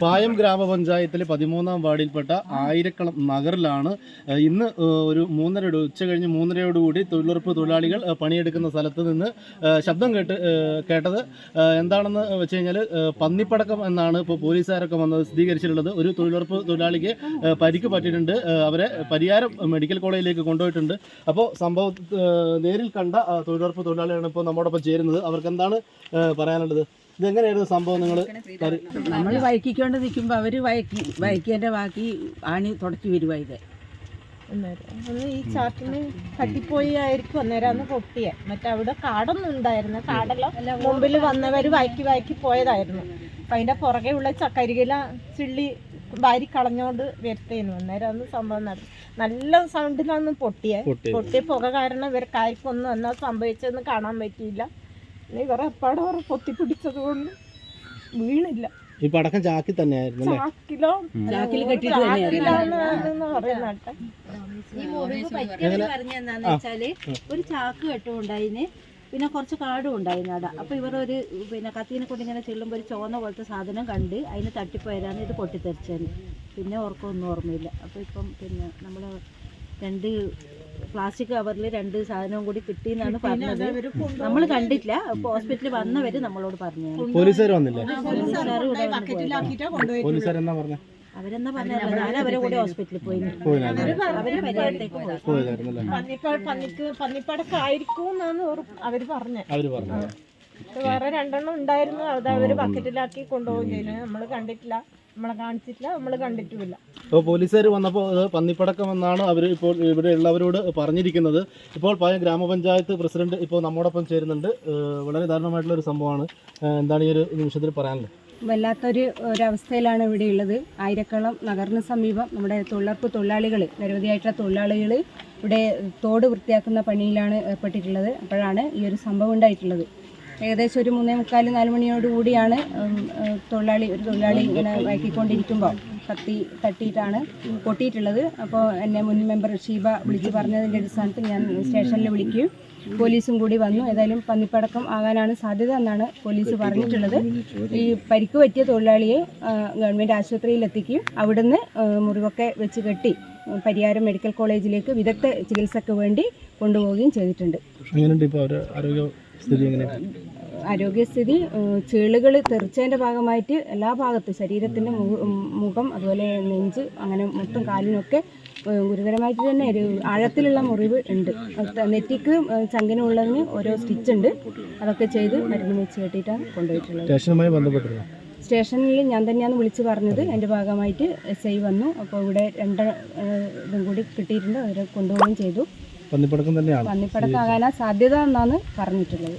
പായം ഗ്രാമപഞ്ചായത്തിലെ പതിമൂന്നാം വാർഡിൽപ്പെട്ട ആയിരക്കളം നഗറിലാണ് ഇന്ന് ഒരു മൂന്നര ഉച്ച കഴിഞ്ഞ് മൂന്നരയോടുകൂടി തൊഴിലുറപ്പ് തൊഴിലാളികൾ പണിയെടുക്കുന്ന സ്ഥലത്ത് നിന്ന് ശബ്ദം കേട്ട് കേട്ടത്. എന്താണെന്ന് വെച്ച് കഴിഞ്ഞാൽ പന്നിപ്പടക്കം എന്നാണ് ഇപ്പോൾ പോലീസുകാരൊക്കെ വന്നത് സ്ഥിരീകരിച്ചിട്ടുള്ളത്. ഒരു തൊഴിലുറപ്പ് തൊഴിലാളിക്ക് പരിക്ക് പറ്റിയിട്ടുണ്ട്. അവരെ പരിയാരം മെഡിക്കൽ കോളേജിലേക്ക് കൊണ്ടുപോയിട്ടുണ്ട്. അപ്പോൾ സംഭവ നേരിൽ കണ്ട തൊഴിലുറപ്പ് തൊഴിലാളികളാണ് ഇപ്പോൾ നമ്മോടൊപ്പം ചേരുന്നത്. അവർക്ക് എന്താണ് പറയാനുള്ളത്? ഇതെങ്ങനെയായിരുന്നു സംഭവം നിങ്ങൾ നമ്മൾ വയക്കിക്കൊണ്ട് നിൽക്കുമ്പോൾ അവർ വയക്കി വയക്കിയതിന്റെ ബാക്കി ആണി തുടക്കി വരുവാ ഇത്. അന്നേരം ഈ ചാട്ടിന് തട്ടിപ്പോയി ആയിരിക്കും അന്നേരം അന്ന് പൊട്ടിയെ. മറ്റേ അവിടെ കാടൊന്നും ഉണ്ടായിരുന്നു കാടെല്ലാം മുമ്പിൽ വന്നവർ വയക്കി വയക്കി പോയതായിരുന്നു. അപ്പം അതിന്റെ പുറകെ ഉള്ള ചക്കരികില ചിള്ളി വാരി കളഞ്ഞോണ്ട് വരുത്തേനു. അന്നേരം അന്ന് സംഭവം നടന്നു നല്ല സൗണ്ടിലാന്ന് പൊട്ടിയെ. പൊട്ടിയ പുക കാരണം ഇവർക്കാർക്കൊന്നും എന്നാ സംഭവിച്ചതെന്ന് കാണാൻ പറ്റിയില്ല. പിന്നെ ഇവർ അപ്പാടെ പൊത്തിപ്പിടിച്ചത് കൊണ്ട് വീണില്ല. ഈ പടക്കം ചാക്കി തന്നെയായിരുന്നു അല്ലേ? ചാക്കിലോ? ചാക്കിൽ കെട്ടിയിട്ട്. ചാക്കിലാണെന്ന് ഈ മുറിവ് വെച്ചാൽ ഒരു ചാക്ക് കെട്ടും ഉണ്ടായിന്. പിന്നെ കുറച്ച് കാടും ഉണ്ടായിരുന്നു അവിടെ. അപ്പൊ ഇവർ ഒരു പിന്നെ കത്തിനെ കൊണ്ട് ഇങ്ങനെ ചെല്ലുമ്പോൾ ഒരു ചോന്ന പോലത്തെ സാധനം കണ്ട് അതിന് തട്ടിപ്പോയതാണ് ഇത് പൊട്ടിത്തെറിച്ചത്. പിന്നെ ഓർക്കൊന്നും ഓർമ്മയില്ല. അപ്പൊ ഇപ്പം പിന്നെ നമ്മൾ രണ്ട് പ്ലാസ്റ്റിക് കവറിൽ രണ്ട് സാധനവും കൂടി കിട്ടിയെന്നാണ് പറഞ്ഞത്. നമ്മൾ കണ്ടിട്ടില്ല. അപ്പൊ ഹോസ്പിറ്റലിൽ വന്നവര് നമ്മളോട് പറഞ്ഞു പോലീസുകാർ വന്നില്ലേ? പോലീസുകാർ ഇവിടെ വന്ന് പോയതാ. പോലീസുകാർ എന്താ പറഞ്ഞ? അവരെന്നാ പറഞ്ഞത് ഞാൻ അവരെ കൂടെ ഹോസ്പിറ്റലിൽ പോയി അവർ പരിഹാരത്തേക്ക് പോയി. പോയതായിരുന്നല്ലേ പന്നിപ്പ പന്നിക്ക് പന്നിപ്പടക്കം ആയിരിക്കും എന്നാണ് അവർ പറഞ്ഞത്. അവർ പറഞ്ഞു വേറെ രണ്ടെണ്ണം ഉണ്ടായിരുന്നു. അത് അവർ ബക്കറ്റിലാക്കി കൊണ്ടുപോകുന്നതിന് നമ്മൾ നമ്മൾ കണ്ടിട്ടില്ല. നമ്മളെ കാണിച്ചിട്ടില്ല നമ്മൾ കണ്ടിട്ടുമില്ല. പോലീസുകാർ വന്നപ്പോൾ അത് പന്നിപ്പടക്കം എന്നാണ് അവർ ഇപ്പോൾ ഇവിടെ ഉള്ളവരോട് പറഞ്ഞിരിക്കുന്നത്. ഇപ്പോൾ പഴയ ഗ്രാമപഞ്ചായത്ത് പ്രസിഡന്റ് ഇപ്പോൾ നമ്മോടൊപ്പം ചേരുന്നുണ്ട്. ഏഹ് വളരെ ദാരുണമായിട്ടുള്ള ഒരു സംഭവമാണ്. ഏഹ് എന്താണ് ഈ ഒരു നിമിഷത്തിൽ പറയാനുള്ളത്? വല്ലാത്തൊരു ഒരവസ്ഥയിലാണ് ഇവിടെ ഉള്ളത്. ആയിരക്കളം നഗറിന് സമീപം നമ്മുടെ തൊഴിലുറപ്പ് തൊഴിലാളികൾ നിരവധിയായിട്ടുള്ള തൊഴിലാളികൾ ഇവിടെ തോട് വൃത്തിയാക്കുന്ന പണിയിലാണ് ഏർപ്പെട്ടിട്ടുള്ളത്. അപ്പോഴാണ് ഈ ഒരു സംഭവം ഉണ്ടായിട്ടുള്ളത്. ഏകദേശം ഒരു മൂന്നേ മുക്കാൽ നാല് മണിയോട് കൂടിയാണ് തൊഴിലാളി ഒരു തൊഴിലാളി ഇങ്ങനെ വഴക്കിക്കൊണ്ടിരിക്കുമ്പോൾ കത്തി തട്ടിയിട്ടാണ് പൊട്ടിയിട്ടുള്ളത്. അപ്പോൾ എന്നെ മുൻ മെമ്പർ ഷീബ വിളിച്ച് പറഞ്ഞതിന്റെ അടിസ്ഥാനത്തിൽ ഞാൻ സ്റ്റേഷനിൽ വിളിക്കുകയും പോലീസും കൂടി വന്നു. ഏതായാലും പന്നിപ്പടക്കം ആകാനാണ് സാധ്യത എന്നാണ് പോലീസ് പറഞ്ഞിട്ടുള്ളത്. ഈ പരിക്ക് പറ്റിയ തൊഴിലാളിയെ ഗവൺമെന്റ് ആശുപത്രിയിൽ എത്തിക്കും. അവിടുന്ന് മുറിവൊക്കെ വെച്ച് കെട്ടി പരിയാരം മെഡിക്കൽ കോളേജിലേക്ക് വിദഗ്ധ ചികിത്സയ്ക്ക് വേണ്ടി കൊണ്ടുപോവുകയും ചെയ്തിട്ടുണ്ട്. ആരോഗ്യ സ്ഥിതി എങ്ങനെയാണ്? ആരോഗ്യസ്ഥിതി ചീളുകൾ തെറിച്ചതിന്റെ ഭാഗമായിട്ട് എല്ലാ ഭാഗത്തും ശരീരത്തിന്റെ മുഖം അതുപോലെ നെഞ്ച് അങ്ങനെ മൊത്തം കാലിനൊക്കെ ഗുരുതരമായിട്ട് തന്നെ ഒരു ആഴത്തിലുള്ള മുറിവ് ഉണ്ട്. നെറ്റിക്ക് ചങ്കിനുള്ളതിന് ഓരോ സ്റ്റിച്ച് ഉണ്ട്. അതൊക്കെ ചെയ്ത് മരുന്ന് വെച്ച് കെട്ടിയിട്ടാണ് കൊണ്ടുപോയിട്ടുള്ളത്. സ്റ്റേഷനുമായി ബന്ധപ്പെട്ടിരുന്നു? സ്റ്റേഷനിൽ ഞാൻ തന്നെയാണ് വിളിച്ച് പറഞ്ഞത്. എന്റെ ഭാഗമായിട്ട് എസ് ഐ വന്നു. അപ്പോൾ ഇവിടെ രണ്ട് ഇതും കൂടി കിട്ടിയിട്ടുണ്ട്. അവരെ കൊണ്ടുപോവുകയും ചെയ്തു. പന്നിപ്പടക്കം തന്നെയാണ്. പന്നിപ്പടക്കാകാനാ സാധ്യത എന്നാണ് പറഞ്ഞിട്ടുള്ളത്.